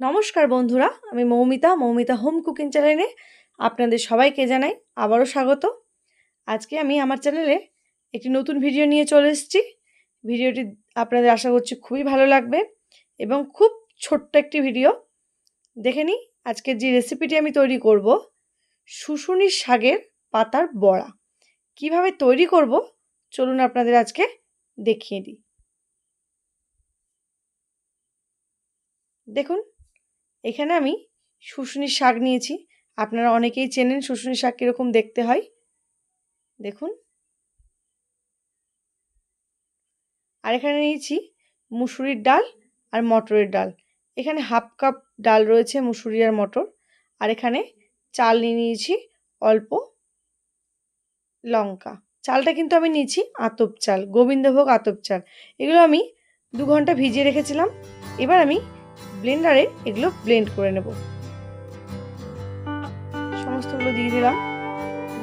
নমস্কার বন্ধুরা, আমি মৌমিতা মৌমিতা হোম কুকিং চ্যানেলে আপনাদের সবাইকে জানাই আবারও স্বাগত। আজকে আমি আমার চ্যানেলে একটি নতুন ভিডিও নিয়ে চলে এসেছি। ভিডিওটি আপনাদের আশা করছি খুবই ভালো লাগবে এবং খুব ছোট্ট একটি ভিডিও। দেখে নিই আজকের যে রেসিপিটি আমি তৈরি করব, শুশুনির শাকের পাতার বড়া। কীভাবে তৈরি করব, চলুন আপনাদের আজকে দেখিয়ে দিই। দেখুন এখানে আমি শুশুনির শাক নিয়েছি। আপনারা অনেকেই চেনেন শুশুনির শাক কীরকম দেখতে হয়। দেখুন। আর এখানে নিয়েছি মুসুরির ডাল আর মটরের ডাল। এখানে হাফ কাপ ডাল রয়েছে মুসুরি আর মটর। আর এখানে চাল নিয়ে নিয়েছি অল্প লঙ্কা। চালটা কিন্তু আমি নিয়েছি আতপ চাল, গোবিন্দভোগ আতপ চাল। এগুলো আমি দু ঘণ্টা ভিজিয়ে রেখেছিলাম। এবার আমি ব্লেন্ডারে এগুলো ব্লেন্ড করে নেব। সমস্তগুলো দিয়ে দিলাম,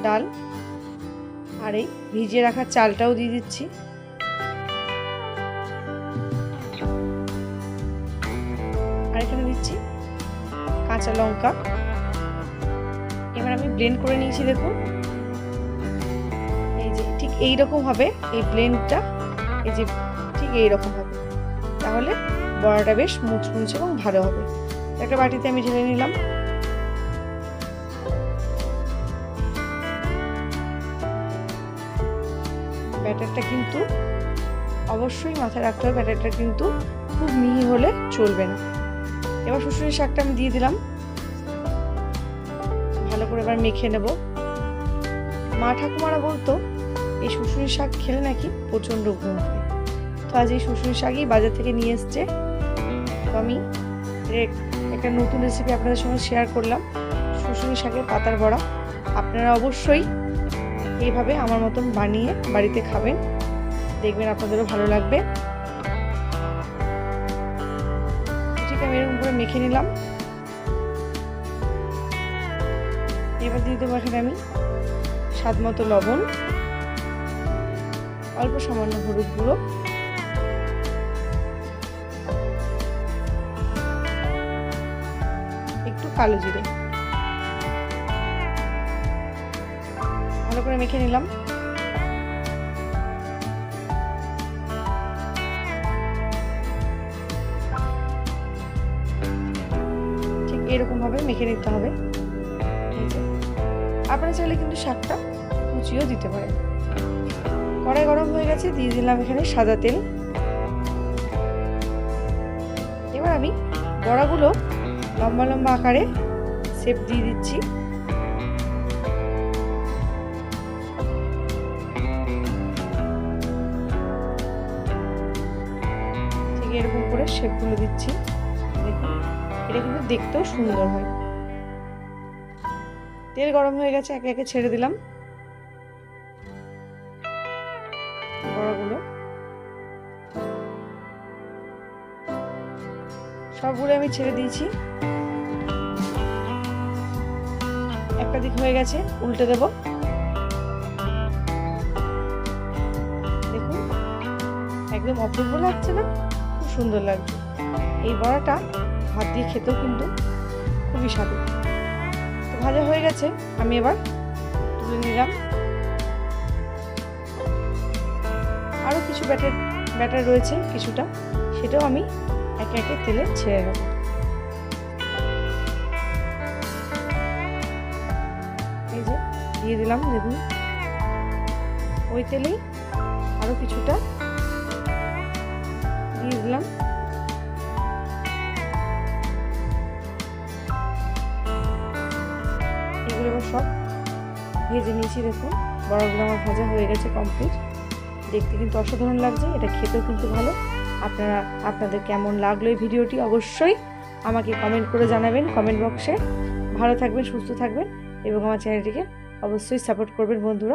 ডাল। আর এই ভিজিয়ে রাখা চালটাও দিয়ে দিচ্ছি। আর এখানে দিচ্ছি কাঁচা লঙ্কা। এবার আমি ব্লেন্ড করে নিয়েছি, দেখুন। এই যে ঠিক এইরকম হবে, এই ব্লেন্ডটা এই যে ঠিক এইরকম হবে। তাহলে বড়াটা বেশ মুচমুচ এবং ভালো হবে। একটা বাটিতে আমি ঢেলে নিলাম। ব্যাটারটা কিন্তু অবশ্যই মাথায় রাখতে হবে, ব্যাটারটা কিন্তু খুব মিহি হলে চলবে না। এবার শুশুরি শাকটা আমি দিয়ে দিলাম। ভালো করে এবার মেখে নেব। মা ঠাকুমারা বলতো, এই শুশুরি শাক খেলে নাকি প্রচণ্ড ঘুম হয়। তো আজ এই শুশুরি শাকই বাজার থেকে নিয়ে এসছে। তো আমি। একটা নতুন রেসিপি আপনাদের সঙ্গে শেয়ার করলাম। শুশুনি শাকের পাতার বড়া। আপনারা অবশ্যই এইভাবে আমার মতন বানিয়ে বাড়িতে খাবেন। দেখবেন আপনাদেরও ভালো লাগবে। ঠিক আমি এরকম করে মেখে নিলাম। এবার দিয়ে দেবো এখানে আমি স্বাদ মতো লবণ। অল্প সামান্য হলুদ গুঁড়ো। কালো জিরে। ভালো করে মেখে নিলাম। ঠিক এরকমভাবে মেখে নিতে হবে। আপনারা চাইলে কিন্তু শাকটা কুচিও দিতে পারেন। কড়াই গরম হয়ে গেছে, দিয়ে দিলাম এখানে সাদা তেল। এবার আমি বড়াগুলো লম্বা লম্বা আকারে শেপ দিয়ে দিচ্ছি। ঠিক এরকম করে শেপগুলো দিচ্ছি। এটা কিন্তু দেখতেও সুন্দর হয়। তেল গরম হয়ে গেছে, একে একে ছেড়ে দিলাম। সবগুলো আমি ছেড়ে দিয়েছি। একটা দিক হয়ে গেছে, উল্টে দেব। দেখুন, একদম অপূর্ব লাগছে না? খুব সুন্দর লাগছে। এই বড়াটা ভাত দিয়ে খেতেও কিন্তু খুবই স্বাদু। তো ভাজা হয়ে গেছে, আমি এবার তুলে নিলাম। আরও কিছু ব্যাটার ব্যাটার রয়েছে কিছুটা, সেটাও আমি একে একে তেলে ছেড়ে নেব এই যে, দিয়ে দিলাম দেখুন ওই তেলেই আরও কিছুটা দিয়ে দিলাম। এগুলো সব ভেজে নিয়েছি, দেখুন। বড়গুলো আমার ভাজা হয়ে গেছে কমপ্লিট দেখতে কিন্তু অসাধারণ লাগছে, এটা খেতেও কিন্তু ভালো। আপনারা, আপনাদের কেমন লাগল এই ভিডিওটি? অবশ্যই আমাকে কমেন্ট করে জানাবেন কমেন্ট বক্সে ভালো থাকবেন, সুস্থ থাকবেন এবং আমার চ্যানেলটিকে অবশ্যই সাপোর্ট করবেন বন্ধুরা।